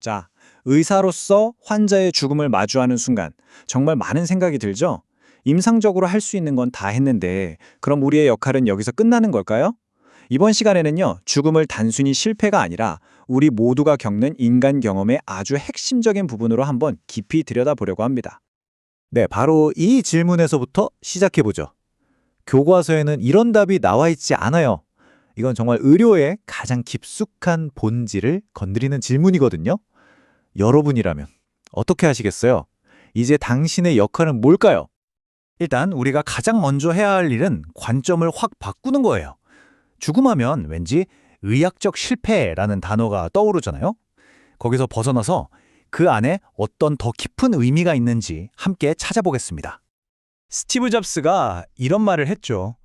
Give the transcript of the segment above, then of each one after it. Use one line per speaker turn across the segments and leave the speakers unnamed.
자, 의사로서 환자의 죽음을 마주하는 순간 정말 많은 생각이 들죠? 임상적으로 할 수 있는 건 다 했는데 그럼 우리의 역할은 여기서 끝나는 걸까요? 이번 시간에는요, 죽음을 단순히 실패가 아니라 우리 모두가 겪는 인간 경험의 아주 핵심적인 부분으로 한번 깊이 들여다보려고 합니다.
네, 바로 이 질문에서부터 시작해보죠. 교과서에는 이런 답이 나와 있지 않아요. 이건 정말 의료의 가장 깊숙한 본질을 건드리는 질문이거든요. 여러분이라면 어떻게 하시겠어요? 이제 당신의 역할은 뭘까요? 일단 우리가 가장 먼저 해야 할 일은 관점을 확 바꾸는 거예요. 죽음하면 왠지 의학적 실패라는 단어가 떠오르잖아요. 거기서 벗어나서 그 안에 어떤 더 깊은 의미가 있는지 함께 찾아보겠습니다. 스티브 잡스가 이런 말을 했죠.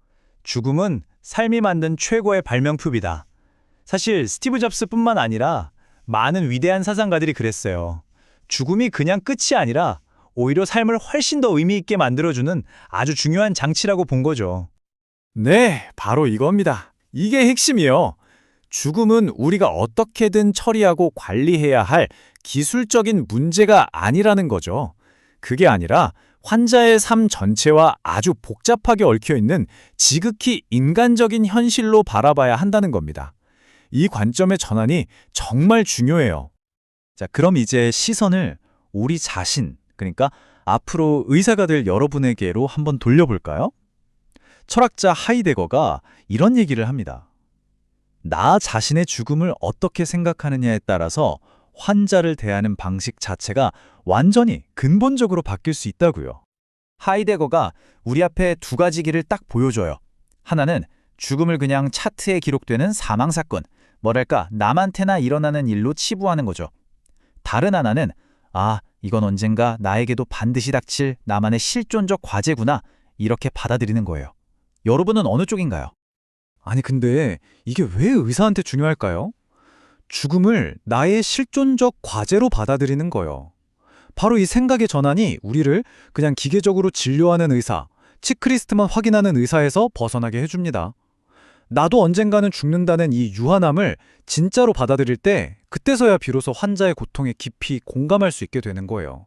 죽음은 삶이 만든 최고의 발명품이다. 사실 스티브 잡스뿐만 아니라 많은 위대한 사상가들이 그랬어요. 죽음이 그냥 끝이 아니라 오히려 삶을 훨씬 더 의미 있게 만들어주는 아주 중요한 장치라고 본 거죠. 네, 바로 이겁니다. 이게 핵심이요. 죽음은 우리가 어떻게든 처리하고 관리해야 할 기술적인 문제가 아니라는 거죠. 그게 아니라 환자의 삶 전체와 아주 복잡하게 얽혀 있는 지극히 인간적인 현실로 바라봐야 한다는 겁니다. 이 관점의 전환이 정말 중요해요. 자, 그럼 이제 시선을 우리 자신, 그러니까 앞으로 의사가 될 여러분에게로 한번 돌려볼까요? 철학자 하이데거가 이런 얘기를 합니다. 나 자신의 죽음을 어떻게 생각하느냐에 따라서 환자를 대하는 방식 자체가 완전히 근본적으로 바뀔 수 있다고요. 하이데거가 우리 앞에 두 가지 길을 딱 보여줘요. 하나는 죽음을 그냥 차트에 기록되는 사망 사건, 뭐랄까 남한테나 일어나는 일로 치부하는 거죠. 다른 하나는 아, 이건 언젠가 나에게도 반드시 닥칠 나만의 실존적 과제구나 이렇게 받아들이는 거예요. 여러분은 어느 쪽인가요? 아니 근데 이게 왜 의사한테 중요할까요? 죽음을 나의 실존적 과제로 받아들이는 거요. 바로 이 생각의 전환이 우리를 그냥 기계적으로 진료하는 의사, 치크리스트만 확인하는 의사에서 벗어나게 해줍니다. 나도 언젠가는 죽는다는 이 유한함을 진짜로 받아들일 때 그때서야 비로소 환자의 고통에 깊이 공감할 수 있게 되는 거예요.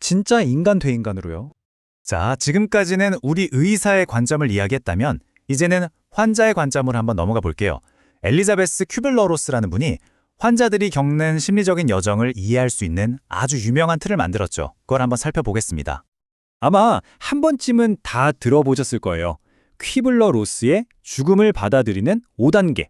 진짜 인간 대 인간으로요. 자, 지금까지는 우리 의사의 관점을 이야기했다면 이제는 환자의 관점으로 한번 넘어가 볼게요. 엘리자베스 큐블러로스라는 분이 환자들이 겪는 심리적인 여정을 이해할 수 있는 아주 유명한 틀을 만들었죠. 그걸 한번 살펴보겠습니다. 아마 한 번쯤은 다 들어보셨을 거예요. 퀴블러 로스의 죽음을 받아들이는 5단계.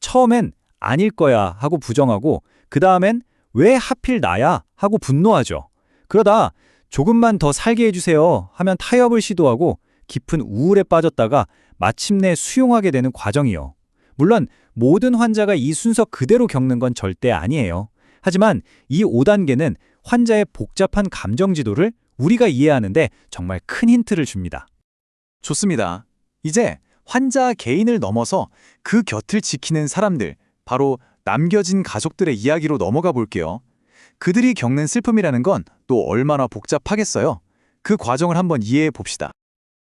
처음엔 아닐 거야 하고 부정하고 그 다음엔 왜 하필 나야 하고 분노하죠. 그러다 조금만 더 살게 해주세요 하면 타협을 시도하고 깊은 우울에 빠졌다가 마침내 수용하게 되는 과정이요. 물론 모든 환자가 이 순서 그대로 겪는 건 절대 아니에요. 하지만 이 5단계는 환자의 복잡한 감정 지도를 우리가 이해하는데 정말 큰 힌트를 줍니다. 좋습니다. 이제 환자 개인을 넘어서 그 곁을 지키는 사람들, 바로 남겨진 가족들의 이야기로 넘어가 볼게요. 그들이 겪는 슬픔이라는 건 또 얼마나 복잡하겠어요? 그 과정을 한번 이해해 봅시다.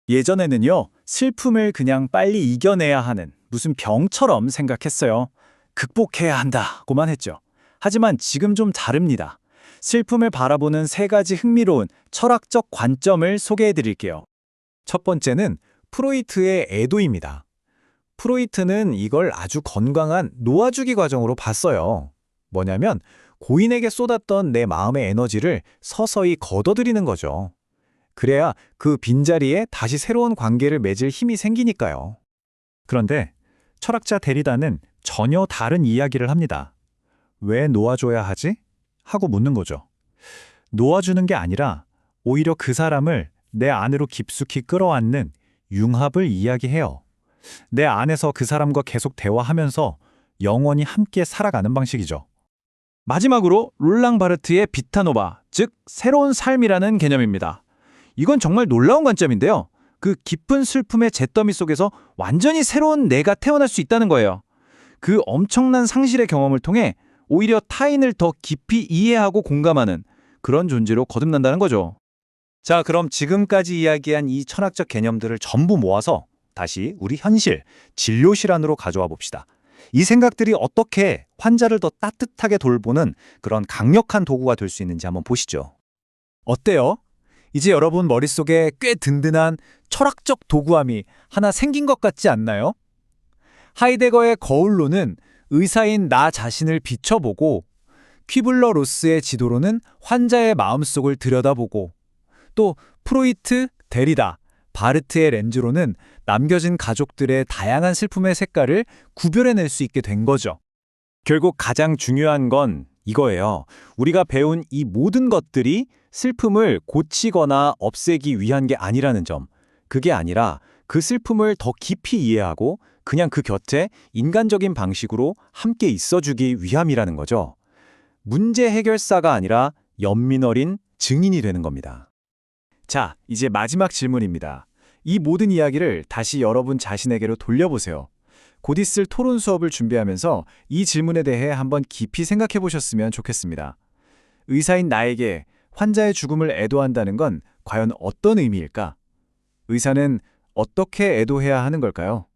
예전에는요, 슬픔을 그냥 빨리 이겨내야 하는 무슨 병처럼 생각했어요. 극복해야 한다고만 했죠. 하지만 지금 좀 다릅니다. 슬픔을 바라보는 세 가지 흥미로운 철학적 관점을 소개해 드릴게요. 첫 번째는 프로이트의 애도입니다. 프로이트는 이걸 아주 건강한 놓아주기 과정으로 봤어요. 뭐냐면 고인에게 쏟았던 내 마음의 에너지를 서서히 걷어들이는 거죠. 그래야 그 빈자리에 다시 새로운 관계를 맺을 힘이 생기니까요. 그런데 철학자 데리다는 전혀 다른 이야기를 합니다. 왜 놓아줘야 하지? 하고 묻는 거죠. 놓아주는 게 아니라 오히려 그 사람을 내 안으로 깊숙이 끌어안는 융합을 이야기해요. 내 안에서 그 사람과 계속 대화하면서 영원히 함께 살아가는 방식이죠. 마지막으로 롤랑 바르트의 비타노바, 즉 새로운 삶이라는 개념입니다. 이건 정말 놀라운 관점인데요. 그 깊은 슬픔의 잿더미 속에서 완전히 새로운 내가 태어날 수 있다는 거예요. 그 엄청난 상실의 경험을 통해 오히려 타인을 더 깊이 이해하고 공감하는 그런 존재로 거듭난다는 거죠. 자, 그럼 지금까지 이야기한 이 철학적 개념들을 전부 모아서 다시 우리 현실, 진료 실 안으로 가져와 봅시다.
이 생각들이 어떻게 환자를 더 따뜻하게 돌보는 그런 강력한 도구가 될 수 있는지 한번 보시죠.
어때요? 이제 여러분 머릿속에 꽤 든든한 철학적 도구함이 하나 생긴 것 같지 않나요? 하이데거의 거울로는 의사인 나 자신을 비춰보고 퀴블러 로스의 지도로는 환자의 마음속을 들여다보고 또 프로이트, 데리다, 바르트의 렌즈로는 남겨진 가족들의 다양한 슬픔의 색깔을 구별해낼 수 있게 된 거죠.
결국 가장 중요한 건 이거예요. 우리가 배운 이 모든 것들이 슬픔을 고치거나 없애기 위한 게 아니라는 점. 그게 아니라 그 슬픔을 더 깊이 이해하고 그냥 그 곁에 인간적인 방식으로 함께 있어주기 위함이라는 거죠. 문제 해결사가 아니라 연민 어린 증인이 되는 겁니다. 자, 이제 마지막 질문입니다. 이 모든 이야기를 다시 여러분 자신에게로 돌려보세요. 곧 있을 토론 수업을 준비하면서 이 질문에 대해 한번 깊이 생각해 보셨으면 좋겠습니다. 의사인 나에게 환자의 죽음을 애도한다는 건 과연 어떤 의미일까? 의사는 어떻게 애도해야 하는 걸까요?